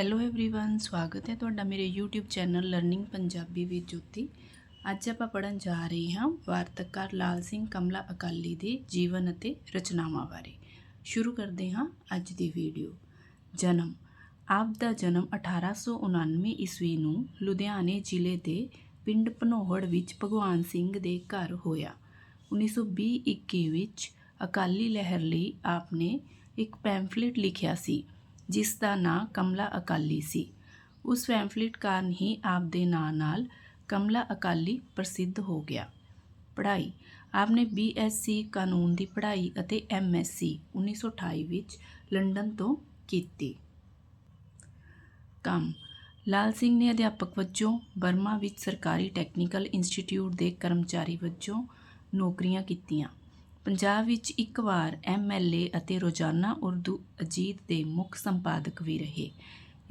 Hello everyone ਸਵਾਗਤ ਹੈ ਤੁਹਾਡਾ ਮੇਰੇ YouTube ਚੈਨਲ ਲਰਨਿੰਗ ਪੰਜਾਬੀ ਵਿੱਚ ਜੋਤੀ ਅੱਜ ਆਪਾਂ ਪੜਨ ਜਾ ਰਹੇ ਹਾਂ ਵਾਰਤਕਾਰ ਲਾਲ ਸਿੰਘ ਕਮਲਾ ਅਕਾਲੀ ਦੇ ਜੀਵਨ ਅਤੇ ਰਚਨਾਵਾਂ ਬਾਰੇ ਸ਼ੁਰੂ ਕਰਦੇ ਹਾਂ ਅੱਜ ਦੀ ਵੀਡੀਓ ਜਨਮ ਆਪ ਦਾ ਜਨਮ 1899 ਈਸਵੀ ਨੂੰ ਲੁਧਿਆਣੇ ਜ਼ਿਲ੍ਹੇ ਦੇ ਪਿੰਡ ਭਨੋਹੜ ਵਿੱਚ ਭਗਵਾਨ ਸਿੰਘ ਦੇ ਘਰ ਹੋਇਆ 1920-21 ਵਿੱਚ ਅਕਾਲੀ ਲਹਿਰ ਲਈ ਆਪ ਨੇ ਇੱਕ ਪੈਂਫਲੇਟ ਲਿਖਿਆ ਸੀ ਜਿਸ ਦਾ ਨਾਂ ਕਮਲਾ ਅਕਾਲੀ ਸੀ। ਉਸ ਪੈਂਫਲੇਟ ਕਾਰਨ ਹੀ ਆਪ ਦੇ ਨਾਂ ਨਾਲ ਕਮਲਾ ਅਕਾਲੀ ਪ੍ਰਸਿੱਧ ਹੋ ਗਿਆ। ਪੜ੍ਹਾਈ। ਆਪ ਨੇ ਬੀਐਸਸੀ ਕਾਨੂੰਨ ਦੀ ਪੜ੍ਹਾਈ ਅਤੇ ਐਮਐਸਸੀ 1928 ਵਿੱਚ ਲੰਡਨ ਤੋਂ ਕੀਤੀ। ਕੰਮ। ਲਾਲ ਸਿੰਘ ਨੇ ਅਧਿਆਪਕ ਵਜੋਂ ਬਰਮਾ ਵਿੱਚ ਸਰਕਾਰੀ ਟੈਕਨੀਕਲ ਇੰਸਟੀਚਿਊਟ ਦੇ ਕਰਮਚਾਰੀ ਵਜੋਂ ਨੌਕਰੀਆਂ ਕੀਤੀਆਂ। ਪੰਜਾਬ ਵਿੱਚ ਇੱਕ ਵਾਰ ਐਮਐਲਏ ਅਤੇ ਰੋਜ਼ਾਨਾ ਉਰਦੂ ਅਜੀਤ ਦੇ ਮੁੱਖ ਸੰਪਾਦਕ ਵੀ ਰਹੇ।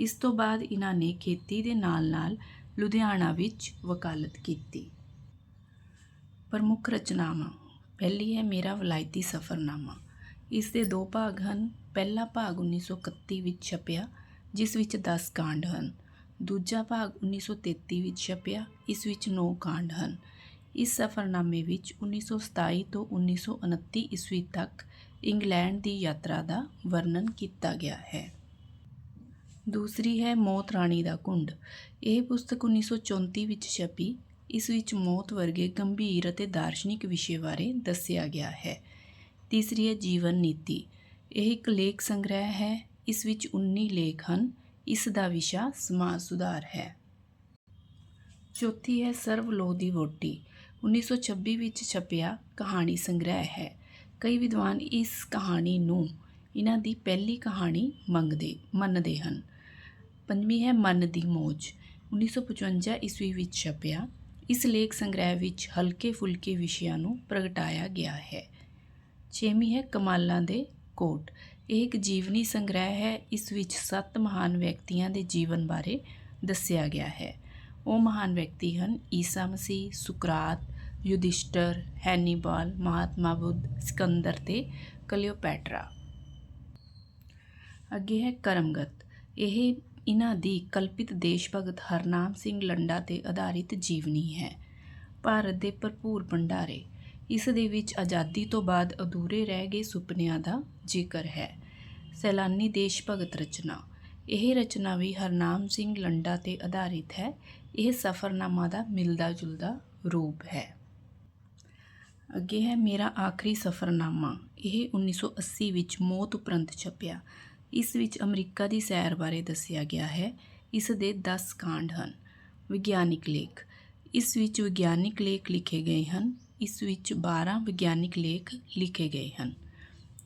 ਇਸ ਤੋਂ ਬਾਅਦ ਇਹਨਾਂ ਨੇ ਖੇਤੀ ਦੇ ਨਾਲ-ਨਾਲ ਲੁਧਿਆਣਾ ਵਿੱਚ ਵਕਾਲਤ ਕੀਤੀ। ਪ੍ਰਮੁੱਖ ਰਚਨਾਵਾਂ। ਪਹਿਲੀ ਹੈ ਮੇਰਾ ਵਲਾਇਤੀ ਸਫ਼ਰਨਾਮਾ। ਇਸ ਦੇ ਦੋ ਭਾਗ ਹਨ। ਪਹਿਲਾ ਭਾਗ 1931 ਵਿੱਚ ਛਪਿਆ, ਜਿਸ ਵਿੱਚ 10 ਕਾਂਡ ਹਨ। ਦੂਜਾ ਭਾਗ 1933 ਵਿੱਚ ਛਪਿਆ, ਇਸ ਵਿੱਚ 9 ਕਾਂਡ ਹਨ। ਇਸ ਸਫ਼ਰਨਾਮੇ ਵਿੱਚ 1927 ਤੋਂ 1929 ਈਸਵੀ ਤੱਕ ਇੰਗਲੈਂਡ ਦੀ ਯਾਤਰਾ ਦਾ ਵਰਣਨ ਕੀਤਾ ਗਿਆ ਹੈ। ਦੂਸਰੀ ਹੈ ਮੌਤ ਰਾਣੀ ਦਾ ਕੁੰਡ। ਇਹ ਪੁਸਤਕ 1934 ਵਿੱਚ ਛਪੀ। ਇਸ ਵਿੱਚ ਮੌਤ ਵਰਗੇ ਗੰਭੀਰ ਅਤੇ ਦਾਰਸ਼ਨਿਕ ਵਿਸ਼ੇ ਬਾਰੇ ਦੱਸਿਆ ਗਿਆ ਹੈ। ਤੀਸਰੀ ਹੈ ਜੀਵਨ ਨੀਤੀ। ਇਹ ਇੱਕ ਲੇਖ ਸੰਗ੍ਰਹਿ ਹੈ। ਇਸ ਵਿੱਚ 19 ਲੇਖ ਹਨ। ਇਸ ਦਾ ਵਿਸ਼ਾ ਸਮਾਜ ਸੁਧਾਰ ਹੈ। ਚੌਥੀ ਹੈ ਸਰਵਲੋਹ ਦੀ ਵੋਟੀ 1926 ਵਿੱਚ ਛਪਿਆ ਕਹਾਣੀ ਸੰਗ੍ਰਹਿ ਹੈ। ਕਈ ਵਿਦਵਾਨ ਇਸ ਕਹਾਣੀ ਨੂੰ ਇਹਨਾਂ ਦੀ ਪਹਿਲੀ ਕਹਾਣੀ ਮੰਗਦੇ, ਮੰਨਦੇ ਹਨ। ਪੰਜਵੀਂ ਹੈ ਮਨ ਦੀ ਮੋਜ। 1955 ਈਸਵੀ ਵਿੱਚ ਛਪਿਆ। ਇਸ ਲੇਖ ਸੰਗ੍ਰਹਿ ਵਿੱਚ ਹਲਕੇ ਫੁਲਕੇ ਵਿਸ਼ਿਆਂ ਨੂੰ ਪ੍ਰਗਟਾਇਆ ਗਿਆ ਹੈ। ਛੇਵੀਂ ਹੈ ਕਮਾਲਾਂ ਦੇ ਕੋਟ। ਇਹ ਇੱਕ ਜੀਵਨੀ ਸੰਗ੍ਰਹਿ ਹੈ। ਇਸ ਵਿੱਚ ਸੱਤ ਮਹਾਨ ਵਿਅਕਤੀਆਂ ਦੇ ਜੀਵਨ ਬਾਰੇ ਦੱਸਿਆ ਗਿਆ ਹੈ। ਉਹ ਮਹਾਨ ਵਿਅਕਤੀ ਹਨ ਈਸਾ ਮਸੀਹ, ਸੁਕਰਾਤ ਯੁਧਿਸ਼ਟਰ, ਹੈਨੀਬਾਲ, ਮਹਾਤਮਾ ਬੁੱਧ, ਸਿਕੰਦਰ ਤੇ ਕਲਿਓਪੈਟਰਾ। ਅੱਗੇ ਹੈ ਕਰਮਗਤ। ਇਹ ਇਹਨਾਂ ਦੀ ਕਲਪਿਤ ਦੇਸ਼ ਭਗਤ ਹਰਨਾਮ ਸਿੰਘ ਲੰਡਾ ਤੇ ਆਧਾਰਿਤ ਜੀਵਨੀ ਹੈ। ਭਾਰਤ ਦੇ ਭਰਪੂਰ ਭੰਡਾਰੇ। ਇਸ ਦੇ ਵਿੱਚ ਆਜ਼ਾਦੀ ਤੋਂ ਬਾਅਦ ਅਧੂਰੇ ਰਹਿ ਗਏ ਸੁਪਨਿਆਂ ਦਾ ਜ਼ਿਕਰ ਹੈ। ਸੈਲਾਨੀ ਦੇਸ਼ ਭਗਤ ਰਚਨਾ। ਇਹ ਰਚਨਾ ਵੀ ਹਰਨਾਮ ਸਿੰਘ ਲੰਡਾ ਤੇ ਆਧਾਰਿਤ ਹੈ। ਇਹ ਸਫ਼ਰਨਾਮਾ ਦਾ ਮਿਲਦਾ ਜੁਲਦਾ ਰੂਪ ਹੈ। ਅੱਗੇ ਹੈ ਮੇਰਾ ਆਖਰੀ ਸਫ਼ਰਨਾਮਾ। ਇਹ 1980 ਵਿੱਚ ਮੌਤ ਉਪਰੰਤ ਛਪਿਆ। ਇਸ ਵਿੱਚ ਅਮਰੀਕਾ ਦੀ ਸੈਰ ਬਾਰੇ ਦੱਸਿਆ ਗਿਆ ਹੈ। ਇਸ ਦੇ 10 ਕਾਂਡ ਹਨ। ਵਿਗਿਆਨਿਕ ਲੇਖ। ਇਸ ਵਿੱਚ ਵਿਗਿਆਨਿਕ ਲੇਖ ਲਿਖੇ ਗਏ ਹਨ। ਇਸ ਵਿੱਚ 12 ਵਿਗਿਆਨਿਕ ਲੇਖ ਲਿਖੇ ਗਏ ਹਨ।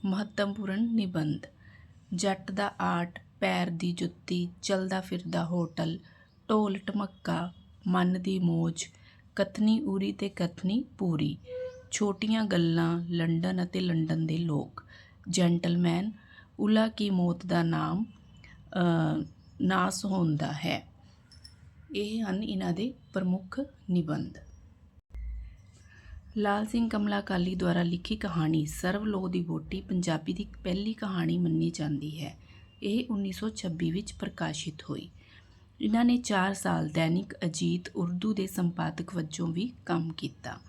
ਮਹੱਤਵਪੂਰਨ ਨਿਬੰਧ। ਜੱਟ ਦਾ ਆਰਟ, ਪੈਰ ਦੀ ਜੁੱਤੀ, ਚਲਦਾ ਫਿਰਦਾ ਹੋਟਲ, ਢੋਲ, ਟਮੱਕਾ, ਮਨ ਦੀ ਮੋਜ, ਕਥਨੀ ਉਰੀ ਤੇ ਕਥਨੀ ਪੂਰੀ। ਛੋਟੀਆਂ ਗੱਲਾਂ ਲੰਡਨ ਅਤੇ ਲੰਡਨ ਦੇ ਲੋਕ। ਜੈਂਟਲਮੈਨ, ਉਲਾ ਕੀ ਮੌਤ ਦਾ ਨਾਮ ਨਾਸ ਹੁੰਦਾ ਹੈ। ਇਹ ਹਨ ਇਹਨਾਂ ਦੇ ਪ੍ਰਮੁੱਖ ਨਿਬੰਧ। ਲਾਲ ਸਿੰਘ ਕਮਲਾ ਕਾਲੀ ਦੁਆਰਾ ਲਿਖੀ ਕਹਾਣੀ ਸਰਵਲੋਹ ਦੀ ਵੋਟੀ ਪੰਜਾਬੀ ਦੀ ਪਹਿਲੀ ਕਹਾਣੀ ਮੰਨੀ ਜਾਂਦੀ ਹੈ। ਇਹ 1926 ਵਿੱਚ ਪ੍ਰਕਾਸ਼ਿਤ ਹੋਈ। ਇਹਨਾਂ ਨੇ 4 ਸਾਲ ਦੈਨਿਕ ਅਜੀਤ ਉਰਦੂ ਦੇ ਸੰਪਾਦਕ ਵਜੋਂ ਵੀ ਕੰਮ ਕੀਤਾ।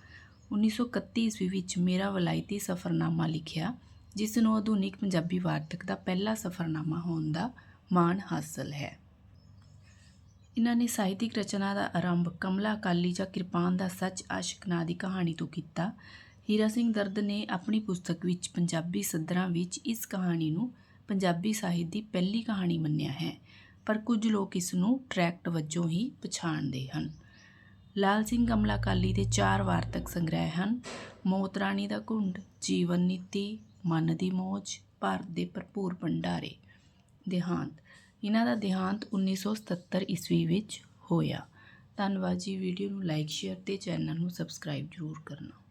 1931 ਈਸਵੀ ਵਿੱਚ ਮੇਰਾ ਵਲਾਇਤੀ ਸਫ਼ਰਨਾਮਾ ਲਿਖਿਆ, ਜਿਸ ਨੂੰ ਆਧੁਨਿਕ ਪੰਜਾਬੀ ਵਾਰਤਕ ਦਾ ਪਹਿਲਾ ਸਫ਼ਰਨਾਮਾ ਹੋਣ ਦਾ ਮਾਣ ਹਾਸਲ ਹੈ। ਇਹਨਾਂ ਨੇ ਸਾਹਿਤਿਕ ਰਚਨਾ ਦਾ ਆਰੰਭ ਕਮਲਾ ਅਕਾਲੀ ਜਾਂ ਕਿਰਪਾਨ ਦਾ ਸੱਚ ਆਸ਼ਿਕ ਨਾਂ ਦੀ ਕਹਾਣੀ ਤੋਂ ਕੀਤਾ। ਹੀਰਾ ਸਿੰਘ ਦਰਦ ਨੇ ਆਪਣੀ ਪੁਸਤਕ ਵਿੱਚ ਪੰਜਾਬੀ ਸੱਦਰਾਂ ਵਿੱਚ ਇਸ ਕਹਾਣੀ ਨੂੰ ਪੰਜਾਬੀ ਸਾਹਿਤ ਦੀ ਪਹਿਲੀ ਕਹਾਣੀ ਮੰਨਿਆ ਹੈ, ਪਰ ਕੁਝ ਲੋਕ ਇਸ ਨੂੰ ਟਰੈਕਟ ਵਜੋਂ ਹੀ ਪਛਾਣਦੇ ਹਨ। ਲਾਲ ਸਿੰਘ ਕਮਲਾ ਕਾਲੀ ਦੇ ਚਾਰ ਵਾਰਤਕ ਸੰਗ੍ਰਹਿ ਹਨ। ਮੌਤ ਰਾਣੀ ਦਾ ਘੁੰਡ, ਜੀਵਨ ਨੀਤੀ, ਮਨ ਦੀ ਮੋਜ, ਭਾਰਤ ਦੇ ਭਰਪੂਰ ਭੰਡਾਰੇ। ਦੇਹਾਂਤ। ਇਹਨਾਂ ਦਾ ਦੇਹਾਂਤ 1977 ਈਸਵੀ ਵਿੱਚ ਹੋਇਆ। ਧੰਨਵਾਦ ਜੀ। ਵੀਡੀਓ ਨੂੰ ਲਾਈਕ, ਸ਼ੇਅਰ ਤੇ ਚੈਨਲ ਨੂੰ ਸਬਸਕ੍ਰਾਈਬ ਜ਼ਰੂਰ ਕਰਨਾ।